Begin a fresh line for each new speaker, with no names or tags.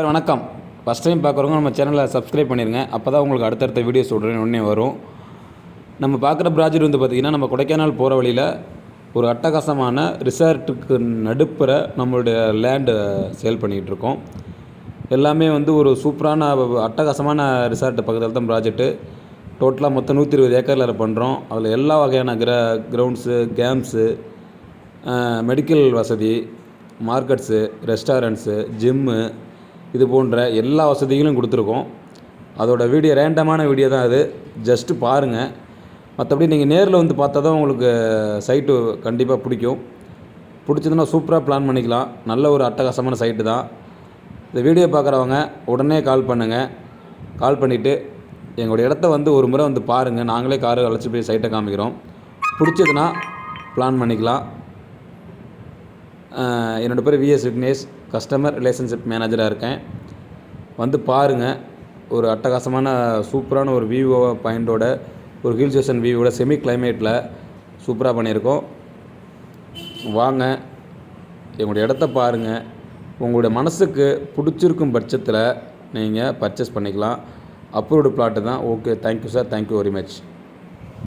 Sir வணக்கம். First time பார்க்குறவங்க நம்ம சேனலை சப்ஸ்கிரைப் பண்ணிடுங்க அப்போ தான் உங்களுக்கு அடுத்தடுத்த வீடியோஸ் உடனே உடனே வரும். நம்ம பார்க்குற ப்ராஜெக்ட் வந்து பார்த்திங்கன்னா நம்ம கொடைக்கானல் போகிற வழியில் ஒரு அட்டகாசமான ரிசார்ட்டுக்கு நடுப்புற நம்மளுடைய லேண்டு சேல் பண்ணிக்கிட்டு இருக்கோம். எல்லாமே வந்து ஒரு சூப்பரான அட்டகாசமான ரிசார்ட்டு பக்கத்தில் தான் ப்ராஜெக்ட்டு டோட்டலாக மொத்தம் நூற்றி இருபது ஏக்கரில் பண்ணுறோம் அதில் எல்லா வகையான கிர கிரவுண்ட்ஸு கேம்ஸு மெடிக்கல் வசதி மார்க்கெட்ஸு ரெஸ்டாரண்ட்ஸு ஜிம்மு இது போன்ற எல்லா வசதிகளும் கொடுத்துருக்கோம். அதோட வீடியோ ரேண்டமான வீடியோ தான் அது. ஜஸ்ட்டு பாருங்கள் மற்றபடி நீங்கள் நேரில் வந்து பார்த்தா தான் உங்களுக்கு சைட்டு கண்டிப்பாக பிடிக்கும். பிடிச்சதுன்னா சூப்பராக பிளான் பண்ணிக்கலாம். நல்ல ஒரு அட்டகாசமான சைட்டு தான். இந்த வீடியோ பார்க்குறவங்க உடனே கால் பண்ணுங்கள் கால் பண்ணிவிட்டு எங்களுடைய இடத்த வந்து ஒரு முறை வந்து பாருங்கள் நாங்களே காரு அழைச்சி போய் சைட்டை காமிக்கிறோம். பிடிச்சதுன்னா பிளான் பண்ணிக்கலாம். என்னோடய என்னோட பேர் விஎஸ் விக்னேஷ். கஸ்டமர் ரிலேஷன்ஷிப் மேனேஜராக இருக்கேன். வந்து பாருங்கள் ஒரு அட்டகாசமான சூப்பரான ஒரு வியூ பாயிண்டோட ஒரு ஹில் ஸ்டேஷன் வியூவோட செமி கிளைமேட்டில் சூப்பராக பண்ணியிருக்கோம். வாங்க எங்களுடைய இடத்த பாருங்கள் உங்களுடைய மனசுக்கு பிடிச்சிருக்கும் பட்சத்தில் நீங்கள் பர்ச்சேஸ் பண்ணிக்கலாம். அப்ரூவ்டு பிளாட்டு தான். Okay thank you sir thank you very much